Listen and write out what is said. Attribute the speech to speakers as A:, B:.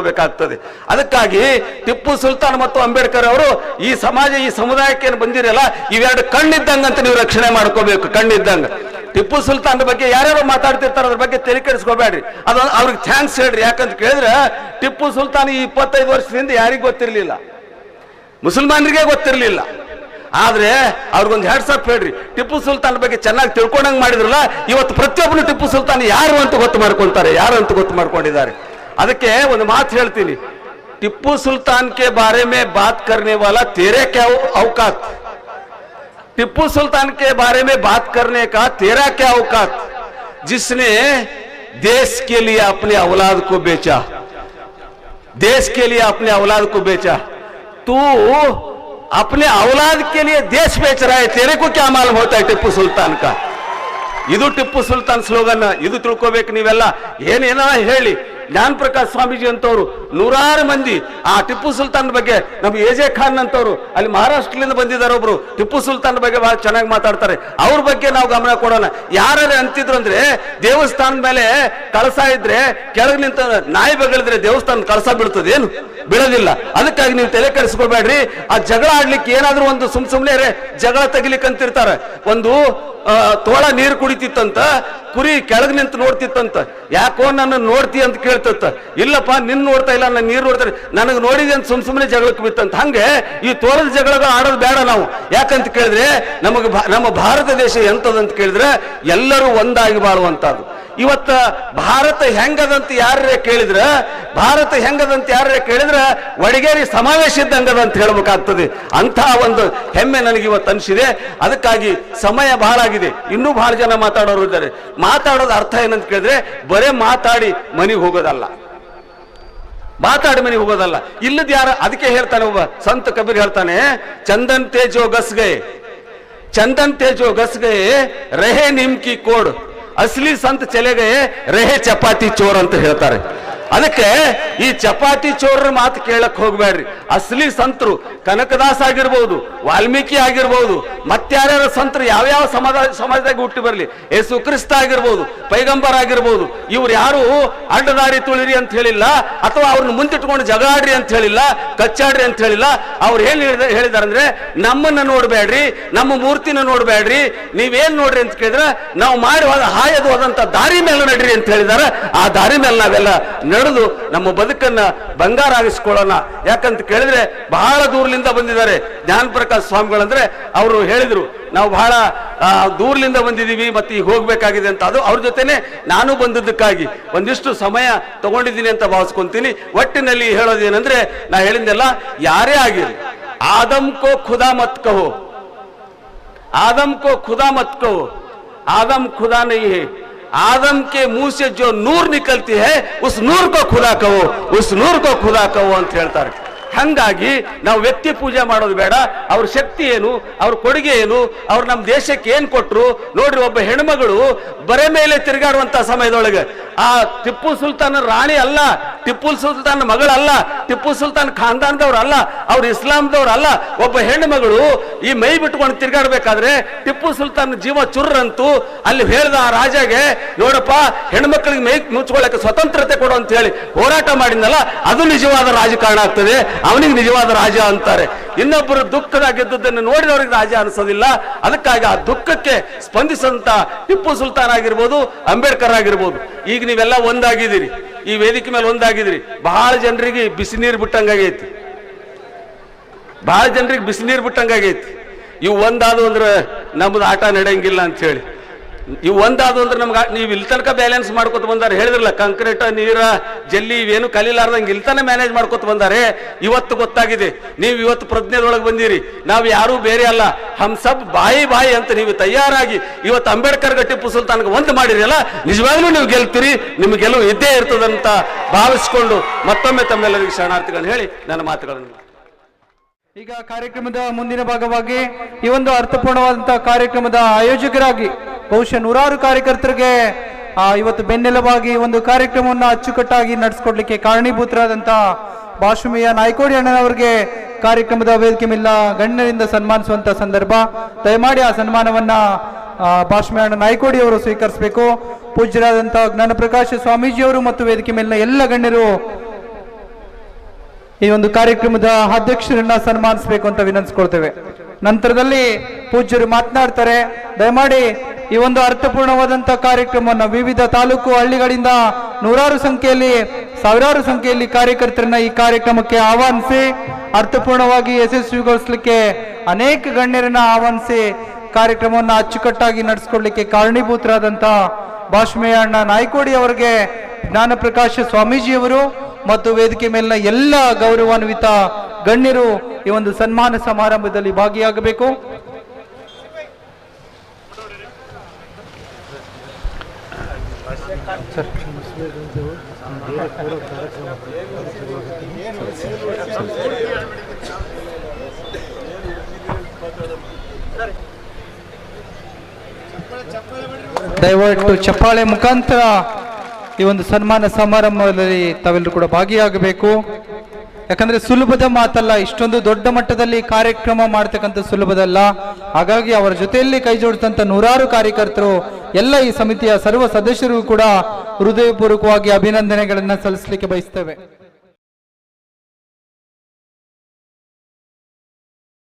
A: ಮಾಡ್ಕೋಬೇಕಾಗ್ತದೆ ಅದಕ್ಕಾಗಿ ಟಿಪ್ಪು ಸುಲ್ತಾನ್ ಮತ್ತು ಅಂಬೇಡ್ಕರ್ ಅವರು ಈ ಸಮಾಜ, ಈ ಸಮುದಾಯಕ್ಕೆ ಏನು ಬಂದಿರಲ್ಲ ಇವೆರಡು ಕಣ್ಣಿದ್ದಂಗಂತ ನೀವು ರಕ್ಷಣೆ ಮಾಡ್ಕೋಬೇಕು, ಕಣ್ಣಿದ್ದಂಗ. ಟಿಪ್ಪು ಸುಲ್ತಾನ್ ಬಗ್ಗೆ ಯಾರ್ಯಾರು ಮಾತಾಡ್ತಿರ್ತಾರೆ ಅದ್ರ ಬಗ್ಗೆ ತಲೆ ಕೆಡಿಸ್ಕೋಬೇಡ್ರಿ. ಅದೊಂದು ಅವ್ರಿಗೆ ಥ್ಯಾಂಕ್ಸ್ ಹೇಳ್ರಿ. ಯಾಕಂತ ಕೇಳಿದ್ರೆ ಟಿಪ್ಪು ಸುಲ್ತಾನ್ ಈ ಇಪ್ಪತ್ತೈದು ವರ್ಷದಿಂದ ಯಾರಿಗೂ ಗೊತ್ತಿರಲಿಲ್ಲ. ಮುಸಲ್ಮಾನರಿಗೆ ಗೊತ್ತಿರಲಿಲ್ಲ. ಆದ್ರೆ ಅವ್ರಿಗೊಂದು ಹೆಡ್ಸಪ್ ಹೇಳ್ರಿ. ಟಿಪ್ಪು ಸುಲ್ತಾನ್ ಬಗ್ಗೆ ಚೆನ್ನಾಗಿ ತಿಳ್ಕೊಂಡಂಗ್ ಮಾಡಿದ್ರಲ್ಲ, ಇವತ್ತು ಪ್ರತಿಯೊಬ್ಬರು ಟಿಪ್ಪು ಸುಲ್ತಾನ್ ಯಾರು ಅಂತ ಗೊತ್ತು ಮಾಡ್ಕೊಂತಾರೆ, ಯಾರು ಅಂತ ಗೊತ್ತು ಮಾಡ್ಕೊಂಡಿದ್ದಾರೆ. ಅದಕ್ಕೆ ಒಂದು ಮಾತು ಹೇಳ್ತೀನಿ ಟಿಪ್ಪು ಸುಲ್ತಾನ್ ಕೆ ಬಾರೆ ಮೇ ಬಾತ್ ಕರ್ನೆ ವಾಲಾ ತೇರೆ ಕ್ಯಾ ಔಕಾತ್ टिप्पू सुल्तान के बारे में बात करने का तेरा क्या औकात जिसने देश के लिए अपने औलाद को बेचा देश के लिए अपने औलाद को बेचा तू अपने औलाद के लिए देश बेच रहा है तेरे को क्या मालूम होता है टिप्पू सुल्तान का ಇದು ಟಿಪ್ಪು ಸುಲ್ತಾನ್ ಸ್ಲೋಗನ್ ಇದು ತಿಳ್ಕೊಬೇಕು ನೀವೆಲ್ಲ ಏನೇನೋ ಹೇಳಿ ಜ್ಞಾನ ಪ್ರಕಾಶ್ ಸ್ವಾಮೀಜಿ ಅಂತವ್ರು ನೂರಾರು ಮಂದಿ. ಆ ಟಿಪ್ಪು ಸುಲ್ತಾನ್ ಬಗ್ಗೆ ನಮ್ಮ ಎಜೆ ಖಾನ್ ಅಂತವ್ರು, ಅಲ್ಲಿ ಮಹಾರಾಷ್ಟ್ರದಿಂದ ಬಂದಿದ್ದಾರೆ ಒಬ್ರು. ಟಿಪ್ಪು ಸುಲ್ತಾನ್ ಬಗ್ಗೆ ಬಹಳ ಚೆನ್ನಾಗಿ ಮಾತಾಡ್ತಾರೆ. ಅವ್ರ ಬಗ್ಗೆ ನಾವು ಗಮನ ಕೊಡೋಣ ಯಾರು ಅಂತಿದ್ರು ಅಂದ್ರೆ, ದೇವಸ್ಥಾನದ ಮೇಲೆ ಕಳಸ ಇದ್ರೆ ಕೆಳಗ್ ನಿಂತ ನಾಯಿ ಬಗಳಿದ್ರೆ ದೇವಸ್ಥಾನ ಕಳಸ ಬೀಳ್ತದೆ. ಏನು? ಬೀಳೋದಿಲ್ಲ. ಅದಕ್ಕಾಗಿ ನೀವು ತಲೆ ಕೆಡಿಸ್ಕೊಳ್ಬೇಡ್ರಿ ಆ ಜಗಳ ಆಡ್ಲಿಕ್ಕೆ ಏನಾದ್ರೂ ಒಂದು ಸುಮ್ ಸುಮ್ನೆ ಜಗಳ ತೆಗಿಲಿಕ್ಕೆ ಅಂತಿರ್ತಾರೆ ಒಂದು ತೋಳ ನೀರು ಕುಡಿತಿತ್ತಂತ, ಕುರಿ ಕೆಳಗ್ ನಿಂತು ನೋಡ್ತಿತ್ತಂತ. ಯಾಕೋ ನನ್ನ ನೋಡ್ತಿ ಅಂತ ಕೇಳ್ತತ್ತ ಇಲ್ಲಪ್ಪ ನಿನ್ನ ನೋಡ್ತಾ ಇಲ್ಲ, ನಾನು ನೀರು ನೋಡ್ತಾರೆ ನನಗೆ ನೋಡಿದೆ ಅಂತ ಸುಮ್ ಸುಮ್ಮನೆ ಜಗಳಕ್ಕೆ ಬಿತ್ತಂತ. ಹಂಗೆ ಈ ತೋರದ ಜಗಳಗ ಆಡೋದು ಬೇಡ ನಾವು. ಯಾಕಂತ ಕೇಳಿದ್ರೆ, ನಮಗೆ ನಮ್ಮ ಭಾರತ ದೇಶ ಎಂತದಂತ ಕೇಳಿದ್ರೆ ಎಲ್ಲರೂ ಒಂದಾಗಿ ಬಾಳುವಂತದ್ದು ಇವತ್ತ ಭಾರತ ಹೆಂಗದಂತ ಯಾರೇ ಕೇಳಿದ್ರ, ಭಾರತ ಹೆಂಗದಂತ ಯಾರೇ ಕೇಳಿದ್ರ ಒಡಗೇರಿ ಸಮಾವೇಶ ಇದ್ದಂಗದ ಅಂತ ಹೇಳ್ಬೇಕಾಗ್ತದೆ. ಅಂತಹ ಒಂದು ಹೆಮ್ಮೆ ನನಗೆ ಇವತ್ತು ಅನಿಸಿದೆ. ಅದಕ್ಕಾಗಿ ಸಮಯ ಬಹಳ ಆಗಿದೆ. ಇನ್ನೂ ಬಹಳ ಜನ ಮಾತಾಡೋರು ಇದ್ದಾರೆ. ಮಾತಾಡೋದು ಅರ್ಥ ಏನಂತ ಕೇಳಿದ್ರೆ, ಬರೇ ಮಾತಾಡಿ ಮನೆಗೆ ಹೋಗೋದಲ್ಲ. ಮಾತಾಡಿ ಮನೆಗೆ ಹೋಗೋದಲ್ಲ. ಇಲ್ಲದ ಯಾರ, ಅದಕ್ಕೆ ಹೇಳ್ತಾನೆ ಒಬ್ಬ ಸಂತ ಕಬೀರ್ ಹೇಳ್ತಾನೆ, ಚಂದನ್ ತೇಜೋ ಗಸ್ಗೆ, ಚಂದನ್ ತೇಜೋ ಗಸ್ಗೆ, ರಹೆ ನಿಮ್ಕಿ ಕೋಡ್. ಅಸ್ಲಿ ಸಂತ ಚಲೆಗೆ ರಹೆ ಚಪಾತಿ ಚೋರ್ ಅಂತ ಹೇಳ್ತಾರೆ ಅದಕ್ಕೆ ಈ ಚಪಾತಿ ಚೋರರ ಮಾತು ಕೇಳಕ್ ಹೋಗ್ಬೇಡ್ರಿ. ಅಸಲಿ ಸಂತರು ಕನಕದಾಸ್ ಆಗಿರ್ಬೋದು, ವಾಲ್ಮೀಕಿ ಆಗಿರ್ಬೋದು ಮತ್ತಾರ್ಯಾರ ಸಂತರು ಯಾವ್ಯಾವ ಸಮಾಜ ಸಮಾಜದಾಗ ಹುಟ್ಟಿ ಬರಲಿ? ಯೇಸು ಕ್ರಿಸ್ತ ಆಗಿರ್ಬೋದು, ಪೈಗಂಬರ್ ಆಗಿರ್ಬೋದು, ಇವ್ರು ಯಾರು ಅಡ್ಡದಾರಿ ತುಳಿರಿ ಅಂತ ಹೇಳಿಲ್ಲ, ಅಥವಾ ಅವ್ರನ್ನ ಮುಂದಿಟ್ಕೊಂಡು ಜಗಾಡ್ರಿ ಅಂತ ಹೇಳಿಲ್ಲ, ಕಚ್ಚಾಡ್ರಿ ಅಂತ ಹೇಳಿಲ್ಲ, ಅವ್ರು ಏನ್ ಹೇಳಿದಾರಂದ್ರೆ, ನಮ್ಮನ್ನ ನೋಡ್ಬೇಡ್ರಿ, ನಮ್ಮ ಮೂರ್ತಿನ ನೋಡ್ಬೇಡ್ರಿ, ನೀವೇನ್ ನೋಡ್ರಿ ಅಂತ ಕೇಳಿದ್ರೆ, ನಾವು ಮಾಡಿ ಹಾಯದು ಹೋದಂತ ದಾರಿ ಮೇಲೆ ನಡ್ರಿ ಅಂತ ಹೇಳಿದಾರೆ. ಆ ದಾರಿ ಮೇಲೆ ನಾವೆಲ್ಲ ಕರೆದು ನಮ್ಮ ಬದುಕನ್ನ ಬಂಗಾರ ಆಗಿಸ್ಕೊಳ್ಳೋಣ. ಯಾಕಂತ ಕೇಳಿದ್ರೆ ಬಹಳ ದೂರಲಿಂದ ಬಂದಿದ್ದಾರೆ. ಜ್ಞಾನಪ್ರಕಾಶ್ ಸ್ವಾಮಿಗಳಂದ್ರೆ ಅವರು ಹೇಳಿದರು, ನಾವು ಬಹಳ ದೂರಲಿಂದ ಬಂದಿದ್ದೀವಿ ಮತ್ತು ಈಗ ಹೋಗಬೇಕಾಗಿದೆ ಅಂತ. ಅದು ಅವ್ರ ಜೊತೆನೆ ನಾನು ಬಂದಿದ್ದಕ್ಕಾಗಿ. ಒಂದಿಷ್ಟು ಸಮಯ ತಗೊಂಡಿದ್ದೀನಿ ಅಂತ ಭಾವಿಸ್ಕೊಂತೀನಿ. ಒಟ್ಟಿನಲ್ಲಿ ಹೇಳೋದೇನೆಂದ್ರೆ ನಾ ಹೇಳಿದ್ದೆಲ್ಲ ಯಾರೇ ಆಗಿರಲಿ. ಆದಮ್ ಕೋ ಖುದಾ ಮತ್ ಕಹೋ. ಆದಮ್ ಕೋ ಖುದಾ ಮತ್ ಕಹೋ. ಆದಮ್ ಖುದಾನೇ आदम के मुंह से जो नूर निकलती है उस नूर को खुदा कहो उस नूर को खुदा कहो ಅಂತ ಹೇಳ್ತಾರೆ ಹಂಗಾಗಿ ನಾವು ವ್ಯಕ್ತಿ ಪೂಜೆ ಮಾಡೋದು ಬೇಡ ಅವ್ರ ಶಕ್ತಿ ಏನು ಅವ್ರ ಕೊಡುಗೆ ಏನು ಅವ್ರು ನಮ್ಮ ದೇಶಕ್ಕೆ ಏನ್ ಕೊಟ್ರು ನೋಡ್ರಿ ಒಬ್ಬ ಹೆಣ್ಮಗಳು ಬರೆ ಮೇಲೆ ತಿರುಗಾಡುವಂತ ಸಮಯದೊಳಗೆ ಆ ಟಿಪ್ಪು ಸುಲ್ತಾನ್ ರಾಣಿ ಅಲ್ಲ, ಟಿಪ್ಪು ಸುಲ್ತಾನ್ ಮಗಳಲ್ಲ, ಟಿಪ್ಪು ಸುಲ್ತಾನ್ ಖಾನ್ದಾನದವ್ರು ಅಲ್ಲ ಅವ್ರು ಇಸ್ಲಾಂದವ್ರ ಅಲ್ಲ ಒಬ್ಬ ಹೆಣ್ಣು ಮಗಳು ಈ ಮೈ ಬಿಟ್ಕೊಂಡು ತಿರ್ಗಾಡ್ಬೇಕಾದ್ರೆ ಟಿಪ್ಪು ಸುಲ್ತಾನ್ ಜೀವ ಚುರ್ರಂತೂ ಅಲ್ಲಿ ಹೇಳ್ದ ಆ ರಾಜಾಗೆ, ನೋಡಪ್ಪ ಹೆಣ್ಮಕ್ಳಿಗೆ ಮೈ ಮುಚ್ಕೊಳ್ಳಕ್ಕೆ ಸ್ವತಂತ್ರತೆ ಕೊಡು ಅಂತ ಹೇಳಿ ಹೋರಾಟ ಮಾಡಿದ್ನಲ್ಲ, ಅದು ನಿಜವಾದ ರಾಜಕಾರಣ ಆಗ್ತದೆ, ಅವನಿಗೆ ನಿಜವಾದ ರಾಜ ಅಂತಾರೆ. ಇನ್ನೊಬ್ಬರು ದುಃಖದಾಗಿದ್ದುದನ್ನು ನೋಡಿದವರಿಗೆ ರಾಜ ಅನಿಸೋದಿಲ್ಲ. ಅದಕ್ಕಾಗಿ ಆ ದುಃಖಕ್ಕೆ ಸ್ಪಂದಿಸಂತ ಟಿಪ್ಪು ಸುಲ್ತಾನ್ ಆಗಿರ್ಬೋದು, ಅಂಬೇಡ್ಕರ್ ಆಗಿರ್ಬೋದು. ಈಗ ನೀವೆಲ್ಲ ಒಂದಾಗಿದ್ದೀರಿ. ಈ ವೇದಿಕೆ ಮೇಲೆ ಒಂದಾಗಿದ್ದೀರಿ. ಬಹಳ ಜನರಿಗೆ ಬಿಸಿ ನೀರು ಬಿಟ್ಟಂಗಾಗೈತಿ ಬಹಳ ಜನರಿಗೆ ಬಿಸಿ ನೀರು ಬಿಟ್ಟಂಗಾಗೈತಿ ಇವು ಒಂದಾದ್ರೆ ಅಂದ್ರೆ ನಮ್ದು ಆಟ ನಡೆಯಂಗಿಲ್ಲ ಅಂತ ಹೇಳಿ. ಇವು ಒಂದಾದ್ರು ಅಂದ್ರೆ ನಮ್ಗೆ ನೀವು ಇಲ್ಲಿ ತನಕ ಬ್ಯಾಲೆನ್ಸ್ ಮಾಡ್ಕೊತ ಬಂದಾರೆ. ಹೇಳಿದ್ರಲ್ಲ ಕಾಂಕ್ರೀಟ್ ನೀರ, ಜಲ್ಲಿ ಇವೇನು ಕಲೀಲಾರ್ದಂಗೆ ಇಲ್ಲಿ ತನಕ ಮ್ಯಾನೇಜ್ ಮಾಡ್ಕೊತ ಬಂದಾರೆ. ಇವತ್ತು ಗೊತ್ತಾಗಿದೆ. ನೀವು ಇವತ್ತು ಪ್ರಜ್ಞೆದೊಳಗೆ ಬಂದಿರಿ. ನಾವು ಯಾರೂ ಬೇರೆ ಅಲ್ಲ. ಹಮ್ ಸಬ್ ಬಾಯಿ ಬಾಯಿ ಅಂತ ನೀವು ತಯಾರಾಗಿ ಇವತ್ತು ಅಂಬೇಡ್ಕರ್ ಟಿಪ್ಪು ಸುಲ್ತಾನ್ಗೆ ಒಂದು ಮಾಡಿರಲ್ಲ, ನಿಜವಾಗ್ಲೂ ನೀವು ಗೆಲ್ತೀರಿ. ನಿಮ್ಗೆ ಇದ್ದೇ ಇರ್ತದಂತ ಭಾವಿಸ್ಕೊಂಡು ಮತ್ತೊಮ್ಮೆ ತಮ್ಮೆಲ್ಲರಿಗೆ ಶರಣಾರ್ಥಿಗಳನ್ನು ಹೇಳಿ ನನ್ನ ಮಾತುಗಳನ್ನು
B: ಈಗ ಕಾರ್ಯಕ್ರಮದ ಮುಂದಿನ ಭಾಗವಾಗಿ ಈ ಒಂದು ಅರ್ಥಪೂರ್ಣವಾದಂತಹ ಕಾರ್ಯಕ್ರಮದ ಆಯೋಜಕರಾಗಿ ಬಹುಶಃ ನೂರಾರು ಕಾರ್ಯಕರ್ತರಿಗೆ ಇವತ್ತು ಬೆನ್ನೆಲುಬಾಗಿ ಒಂದು ಕಾರ್ಯಕ್ರಮವನ್ನು ಅಚ್ಚುಕಟ್ಟಾಗಿ ನಡೆಸ್ಕೊಡ್ಲಿಕ್ಕೆ ಕಾರಣೀಭೂತರಾದಂಥ ಭಾಷುಮಿಯ ನಾಯ್ಕೋಡಿ ಅಣ್ಣನವರಿಗೆ ಕಾರ್ಯಕ್ರಮದ ವೇದಿಕೆ ಇಲ್ಲ ಗಣ್ಯರಿಂದ ಸನ್ಮಾನಿಸುವಂತ ಸಂದರ್ಭ. ದಯಮಾಡಿ ಆ ಸನ್ಮಾನವನ್ನ ಭಾಷುಮಿ ಅಣ್ಣ ನಾಯ್ಕೋಡಿ ಅವರು ಸ್ವೀಕರಿಸಬೇಕು. ಪೂಜ್ಯರಾದಂತಹ ಜ್ಞಾನಪ್ರಕಾಶ ಸ್ವಾಮೀಜಿಯವರು ಮತ್ತು ವೇದಿಕೆ ಮೇಲಿನ ಎಲ್ಲ ಗಣ್ಯರು ಈ ಒಂದು ಕಾರ್ಯಕ್ರಮದ ಅಧ್ಯಕ್ಷರನ್ನ ಸನ್ಮಾನಿಸಬೇಕು ಅಂತ ವಿನಂತಿಸ್ಕೊಳ್ತೇವೆ. ನಂತರದಲ್ಲಿ ಪೂಜ್ಯರು ಮಾತನಾಡ್ತಾರೆ. ದಯಮಾಡಿ ಈ ಒಂದು ಅರ್ಥಪೂರ್ಣವಾದಂತಹ ಕಾರ್ಯಕ್ರಮವನ್ನು ವಿವಿಧ ತಾಲೂಕು ಹಳ್ಳಿಗಳಿಂದ ನೂರಾರು ಸಂಖ್ಯೆಯಲ್ಲಿ, ಸಾವಿರಾರು ಸಂಖ್ಯೆಯಲ್ಲಿ ಕಾರ್ಯಕರ್ತರನ್ನ ಈ ಕಾರ್ಯಕ್ರಮಕ್ಕೆ ಆಹ್ವಾನಿಸಿ, ಅರ್ಥಪೂರ್ಣವಾಗಿ ಯಶಸ್ವಿಗೊಳಿಸಲಿಕ್ಕೆ ಅನೇಕ ಗಣ್ಯರನ್ನ ಆಹ್ವಾನಿಸಿ ಕಾರ್ಯಕ್ರಮವನ್ನು ಅಚ್ಚುಕಟ್ಟಾಗಿ ನಡೆಸಿಕೊಡ್ಲಿಕ್ಕೆ ಕಾರಣೀಭೂತರಾದಂತಹ ಭಾಷ್ಮೇಯಣ್ಣ ನಾಯ್ಕೋಡಿ ಅವರಿಗೆ ಜ್ಞಾನಪ್ರಕಾಶ ಸ್ವಾಮೀಜಿಯವರು ಮತ್ತು ವೇದಿಕೆ ಮೇಲಿನ ಎಲ್ಲ ಗೌರವಾನ್ವಿತ ಗಣ್ಯರು ಈ ಒಂದು ಸನ್ಮಾನ ಸಮಾರಂಭದಲ್ಲಿ ಭಾಗಿಯಾಗಬೇಕು. ದಯವಿಟ್ಟು ಚಪ್ಪಾಳೆ ಮುಖಾಂತರ ಈ ಒಂದು ಸನ್ಮಾನ ಸಮಾರಂಭದಲ್ಲಿ ತಾವೆಲ್ಲರೂ ಕೂಡ ಭಾಗಿಯಾಗಬೇಕು. ಯಾಕಂದ್ರೆ ಸುಲಭದ ಮಾತಲ್ಲ, ಇಷ್ಟೊಂದು ದೊಡ್ಡ ಮಟ್ಟದಲ್ಲಿ ಕಾರ್ಯಕ್ರಮ ಮಾಡ್ತಕ್ಕಂಥ ಸುಲಭದಲ್ಲ. ಹಾಗಾಗಿ ಅವರ ಜೊತೆಯಲ್ಲಿ ಕೈ ಜೋಡಿಸಿದಂಥ ನೂರಾರು ಕಾರ್ಯಕರ್ತರು, ಎಲ್ಲ ಈ ಸಮಿತಿಯ ಸರ್ವ ಸದಸ್ಯರಿಗೂ ಕೂಡ ಹೃದಯಪೂರ್ವಕವಾಗಿ ಅಭಿನಂದನೆಗಳನ್ನು ಸಲ್ಲಿಸಲಿಕ್ಕೆ ಬಯಸ್ತೇವೆ.